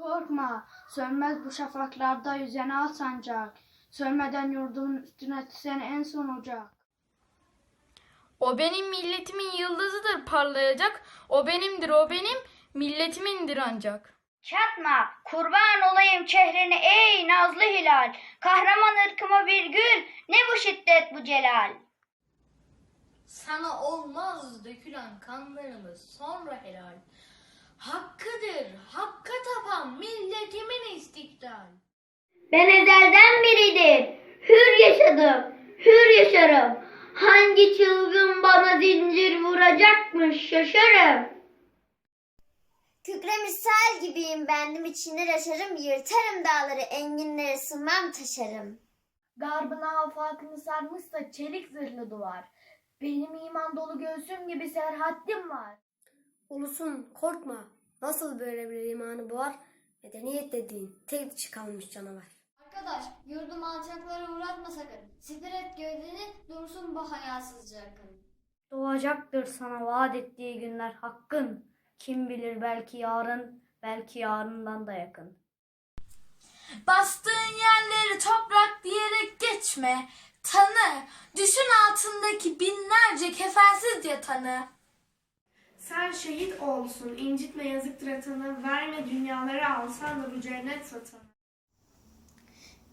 Korkma, sönmez bu şafaklarda yüzene al sancak. Sönmeden yurdumun üstüne seni en son ocak. O benim milletimin yıldızıdır parlayacak. O benimdir, o benim milletimindir ancak. Çatma, kurban olayım çehreni ey nazlı hilal. Kahraman ırkıma bir gül, ne bu şiddet bu celal. Sana olmaz dökülen kanlarımız sonra helal. Hakkıdır, hakka tapan milletimin istiklal. Ben ezelden beridir, hür yaşadım, hür yaşarım. Hangi çılgın bana zincir vuracakmış şaşarım. Kükre misal gibiyim bendim içine aşarım yırtarım dağları enginlere sığmam taşarım. Garbına afakını sarmışsa çelik zırhlı duvar. Benim iman dolu göğsüm gibi serhaddim var. Ulusun korkma. Nasıl böyle bir imanı boğar? Medeniyet dediğin tek dişi kalmış canavar. Arkadaş yurdum alçaklara uğratma sakın. Siper et gövdeni dursun bu hayasızca akın. Doğacaktır sana vaat ettiği günler hakkın. Kim bilir belki yarın, belki yarından da yakın. Bastığın yerleri toprak diyerek geçme. Tanı, düşün altındaki binlerce kefensiz yatanı. Sen şehit olsun, incitme yazıktır atanı, verme dünyaları alsan da bu cennet vatanı.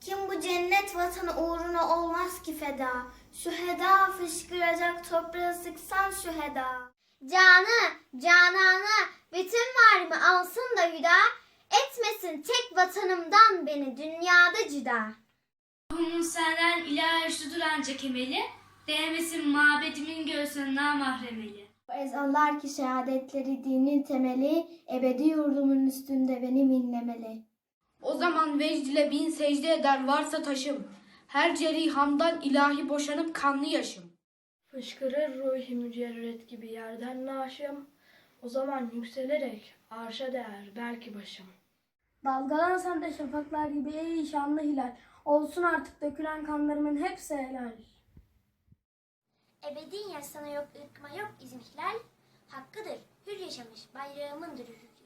Kim bu cennet vatanı uğruna olmaz ki feda. Şu heda fışkıracak toprağı sıksan şu heda. Canı, cananı, bütün varımı alsın da hüda. Etmesin tek vatanımdan beni dünyada cüda. Ruhumun senden ilahi üstüdür ancak emeli, değmesin mabedimin göğsüne namahremeli. Bu ezanlar ki şehadetleri dinin temeli, ebedi yurdumun üstünde benim inlemeli. O zaman vecd ile bin secde eder varsa taşım. Her cerihamdan ilahi boşanıp kanlı yaşım. Fışkırır ruhi mücerret gibi yerden naşım, o zaman yükselerek arşa değer belki başım. Dalgalan sen de şafaklar gibi ey şanlı hilal. Olsun artık dökülen kanlarımın hepsi helal. Ebediyen sana yok ırkıma yok izin hilal. Hakkıdır hür yaşamış bayrağımındır hür